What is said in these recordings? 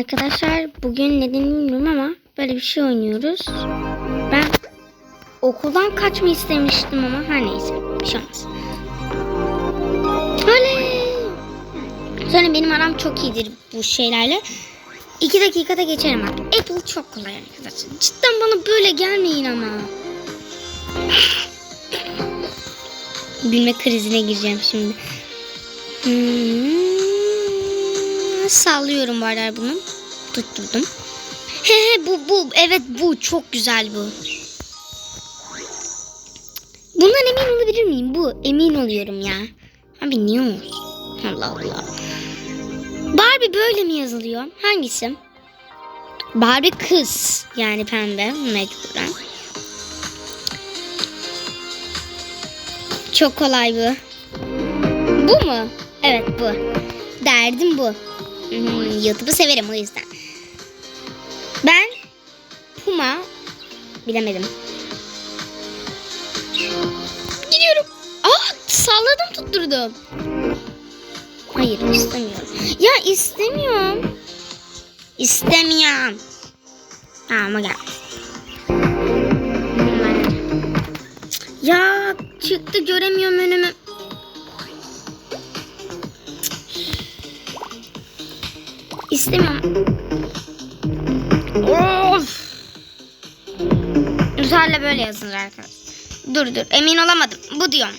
Arkadaşlar bugün nedenini bilmiyorum ama böyle bir şey oynuyoruz. Ben okuldan kaçma istemiştim ama her neyse bir şey olmaz. Öyle. Sonra benim aram çok iyidir bu şeylerle. İki dakikada geçerim artık. Apple çok kolay arkadaşlar. Cidden bana böyle gelmeyin ama. Gülme krizine gireceğim şimdi. Hmm, sallıyorum var bunu. Tutturdum. He he bu bu evet bu çok güzel bu. Bundan emin olabilir miyim? Bu emin oluyorum ya. Abi niye olsun? Allah Allah. Barbie böyle mi yazılıyor? Hangisi? Barbie kız. Yani pembe mecburen. Çok kolay bu. Bu mu? Evet bu. Derdim bu. Hmm, YouTube'u severim o yüzden. Ben Puma bilemedim. Gidiyorum. Aa salladım tutturdum. Hayır istemiyorum. Ya istemiyorum. İstemiyorum. Ama gel. Ya çıktı göremiyorum önümü. İstemiyorum. Of. Üzerle böyle yazılır arkadaşlar. Dur dur emin olamadım. Bu diyorum.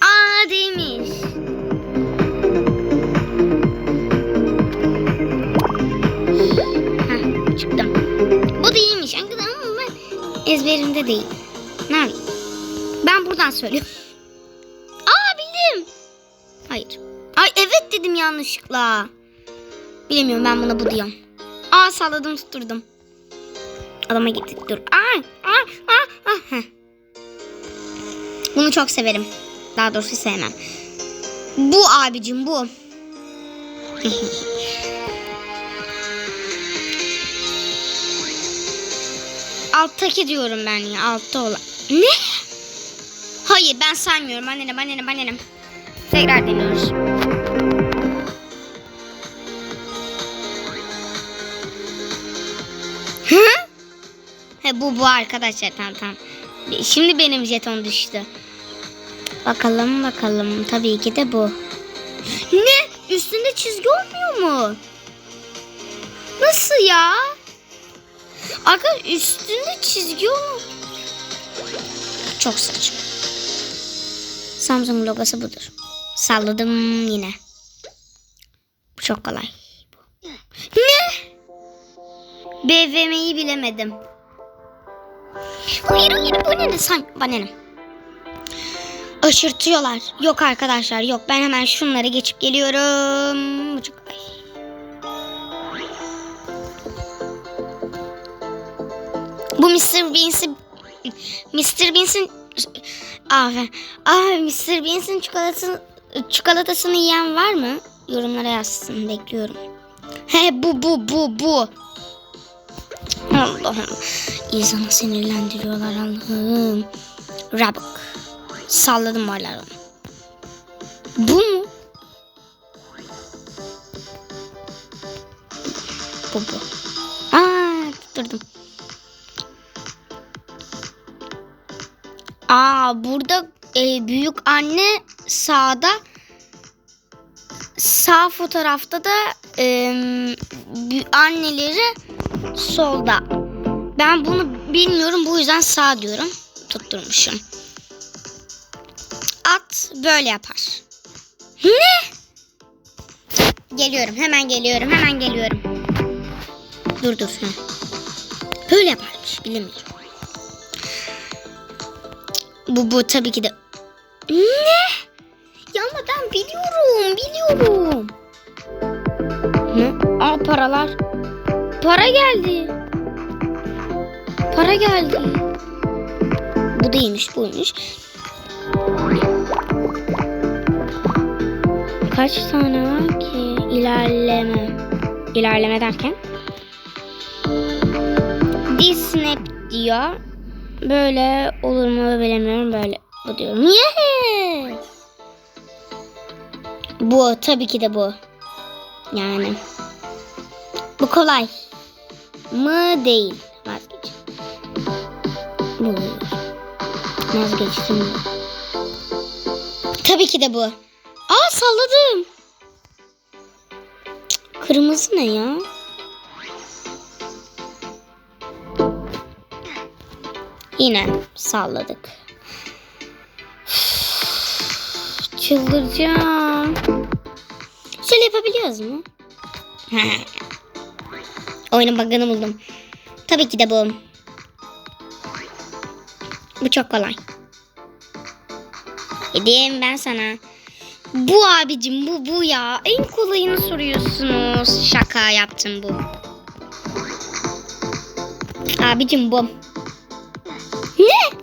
Aa değilmiş. Heh, çıktım. Bu değilmiş. Arkadaşlar ama ezberimde değil. Ne? Ben buradan söylüyorum. Aa bildim. Hayır. Ay evet dedim yanlışlıkla. Bilemiyorum ben buna bu diyorum. Aa salladım tutturdum. Adama gittik dur. Aa, aa, aa, aa. Bunu çok severim. Daha doğrusu sevmem. Bu abicim bu. Alttaki diyorum ben ya. Altta olan. Ne? Hayır ben saymıyorum. Annenim annenim annenim. Tekrar deniyoruz. Bu bu arkadaşlar tamam tamam. Şimdi benim jeton düştü. Bakalım bakalım. Tabii ki de bu. Ne? Üstünde çizgi olmuyor mu? Nasıl ya? Arkadaşlar üstünde çizgi olur. Çok saçma. Samsung logosu budur. Salladım yine. Çok kolay. Ne? BVM'yi bilemedim. Hayır hayır bu ne? Sen bana? Aşırtıyorlar. Yok arkadaşlar yok. Ben hemen şunları geçip geliyorum. Bu çok kolay. Bu Mr. Bean's'i Mr. Bean's'in Aferin. Aa, Mr. Bean's'in çikolatasını, çikolatasını yiyen var mı? Yorumlara yazsın. Bekliyorum. He bu bu bu bu. Allah'ım. İnsanı sinirlendiriyorlar Allah'ım. Rabık. Salladım varlar onu. Bu mu? Bu bu. Aa tutturdum. Aa burada e, büyük anne sağda sağ fotoğrafta da e, anneleri solda. Ben bunu bilmiyorum bu yüzden sağ diyorum. Tutturmuşum. At böyle yapar. Ne? Geliyorum hemen geliyorum hemen geliyorum. Dur dur. Böyle yaparmış bilemiyorum. Bu bu tabii ki de. Ne? Ya ama ben biliyorum, biliyorum. Ne? Aa paralar. Para geldi. Para geldi. Bu değilmiş, buymuş. Kaç tane var ki? İlerleme. İlerleme derken? Disney diyor. Böyle olur mu bilemiyorum böyle. Bu diyorum. Yes. Bu tabii ki de bu. Yani. Bu kolay. Mı değil. Bu. Vazgeçtim. Tabii ki de bu. Aa salladım. Kırmızı ne ya? Yine salladık. Çıldıracağım. Şöyle yapabiliyoruz mu? Oyunun bug'ını buldum. Tabii ki de bu. Bu çok kolay. Hediyem ben sana. Bu abicim bu bu ya. En kolayını soruyorsunuz. Şaka yaptım bu. Abicim bu. Ne?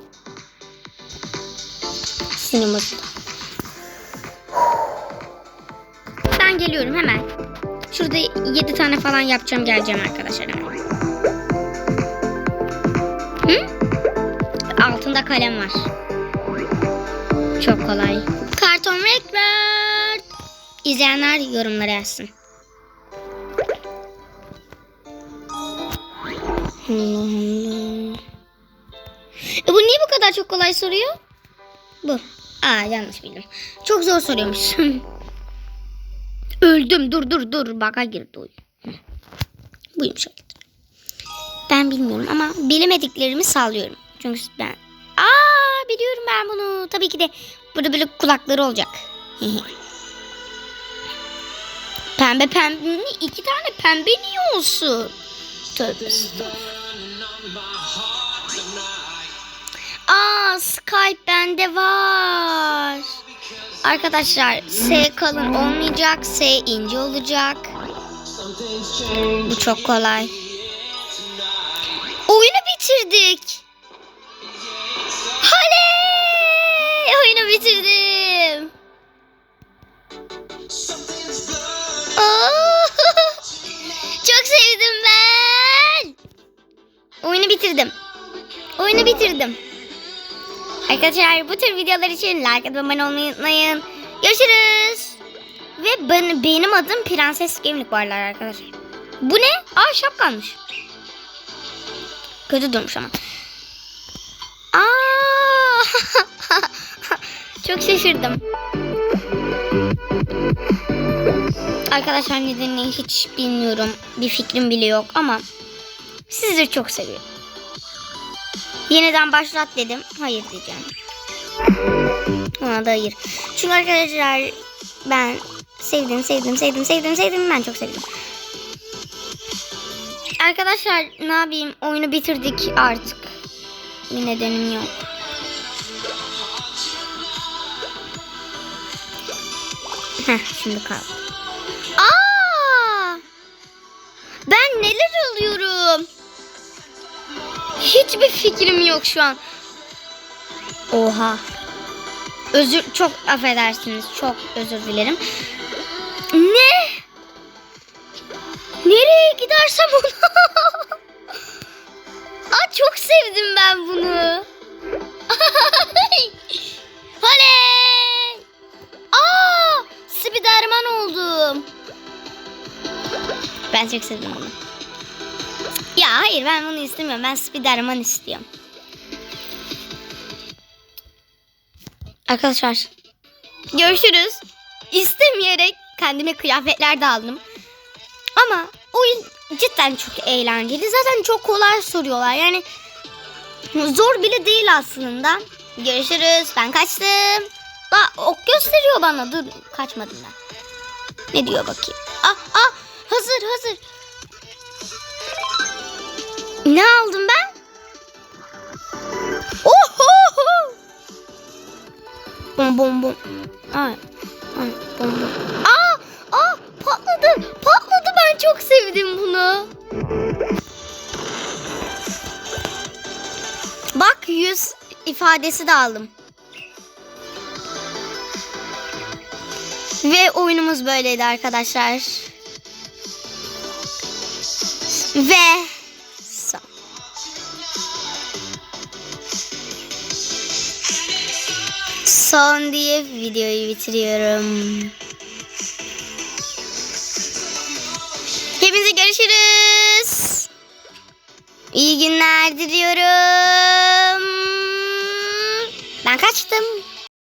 Bozuldu. Ben geliyorum hemen. Şurada 7 tane falan yapacağım geleceğim arkadaşlar hemen. Altında kalem var. Çok kolay. Karton Record. İzleyenler yorumlara yazsın. E bu niye bu kadar çok kolay soruyor? Bu. Aa yanlış bildim. Çok zor soruyormuş. Öldüm. Dur dur dur. Baka girdi oyun. Buymuş hareket. Ben bilmiyorum ama bilemediklerimi sallıyorum. Çünkü ben... Aa biliyorum ben bunu. Tabii ki de burada böyle kulakları olacak. pembe pembe. iki tane pembe niye olsun? Tövbe. Aa Skype bende var. Arkadaşlar S kalın olmayacak. S ince olacak. Bu çok kolay. Oyunu bitirdik. Oley! Oyunu bitirdim. Oo! Çok sevdim ben. Oyunu bitirdim. Oyunu bitirdim. Arkadaşlar bu tür videolar için like atıp abone olmayı unutmayın. Görüşürüz. Ve ben, benim adım Prenses Gemlik varlar arkadaşlar. Bu ne? Aa şapkanmış. Kötü durmuş ama. Aa! Çok şaşırdım. Arkadaşlar nedenini hiç bilmiyorum. Bir fikrim bile yok ama sizleri çok seviyorum. Yeniden başlat dedim. Hayır diyeceğim. Ona da hayır. Çünkü arkadaşlar ben sevdim, sevdim, sevdim, sevdim, sevdim. Ben çok sevdim. Arkadaşlar ne yapayım? Oyunu bitirdik artık. Bir nedenim yok. Heh, şimdi kaldı. Aa! Ben neler alıyorum? Hiçbir fikrim yok şu an. Oha. Özür çok affedersiniz. Çok özür dilerim. Ne? Nereye gidersem onu. Aa çok sevdim ben bunu. Spiderman oldum. Ben çok sevdim bunu. Ya hayır ben bunu istemiyorum. Ben Spiderman istiyorum. Arkadaşlar görüşürüz. İstemeyerek kendime kıyafetler de aldım. Ama oyun cidden çok eğlenceli. Zaten çok kolay soruyorlar. Yani zor bile değil aslında. Görüşürüz. Ben kaçtım. Aa, ok gösteriyor bana. Dur kaçmadım ben. Ne diyor bakayım. Ah ah hazır hazır. Ne aldım ben? Oho! Bom bom bom. Ay. Ay bom bom. Aa! Aa! Patladı. Patladı. Ben çok sevdim bunu. Bak yüz ifadesi de aldım. Ve oyunumuz böyleydi arkadaşlar. Ve son. Son diye videoyu bitiriyorum. Hepinize görüşürüz. İyi günler diliyorum. Ben kaçtım.